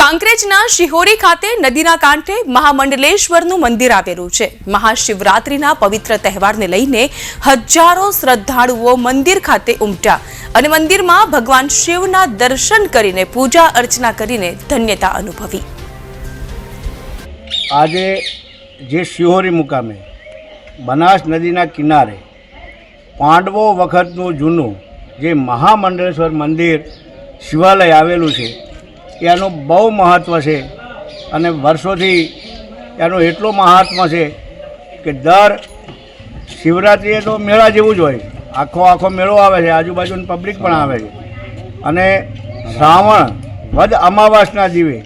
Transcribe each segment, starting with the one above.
કાંકરેજના શિહોરી ખાતે નદીના કાંઠે મહામંડલેશ્વરનું મંદિર આવેલું છે. મહાશિવરાત્રિના પવિત્ર તહેવારને લઈને હજારો શ્રદ્ધાળુઓ મંદિર ખાતે ઉમટ્યા અને મંદિરમાં ભગવાન શિવના દર્શન કરીને પૂજા અર્ચના કરીને ધન્યતા અનુભવી. આજે જે શિહોરી મુકામે બનાસ નદીના કિનારે પાંડવો વખતનું જૂનું જે મહામંડળેશ્વર મંદિર શિવાલય આવેલું છે એનું બહુ મહત્ત્વ છે. અને વર્ષોથી એનું એટલું મહાત્મા છે કે દર શિવરાત્રિએ તો મેળા જેવું જ હોય. આખો આખો મેળો આવે છે, આજુબાજુની પબ્લિક પણ આવે છે. અને શ્રાવણ વદ અમાવાસના દીવે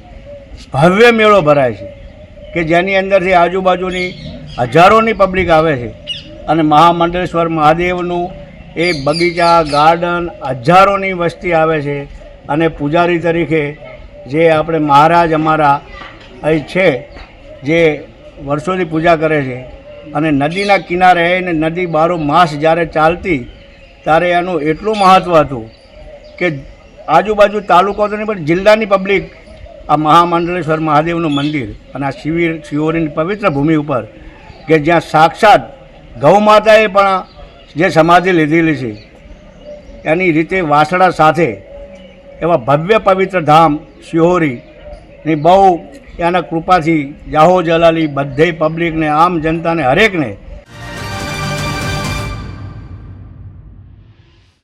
ભવ્ય મેળો ભરાય છે કે જેની અંદરથી આજુબાજુની હજારોની પબ્લિક આવે છે. અને મહામંડળેશ્વર મહાદેવનું એ બગીચા ગાર્ડન હજારોની વસ્તી આવે છે. અને પૂજારી તરીકે જે આપણે મહારાજ અમારા અહીં છે, જે વર્ષોથી પૂજા કરે છે, અને નદીના કિનારે અને નદી બારો માસ જ્યારે ચાલતી, ત્યારે એનું એટલું મહત્ત્વ હતું કે આજુબાજુ તાલુકો તો નહીં, પણ જિલ્લાની પબ્લિક આ મહામંડલેશ્વર મહાદેવનું મંદિર અને આ શિવિર, શિવોરીની પવિત્ર ભૂમિ ઉપર કે જ્યાં સાક્ષાત ગૌ માતાએ પણ જે સમાધિ લીધેલી છે, એની રીતે વાસણા સાથે એવા ભવ્ય પવિત્ર ધામ શિહોરીની બહુ એના કૃપાથી જાહો જલાલી બધે પબ્લિકને આમ જનતાને, હરેકને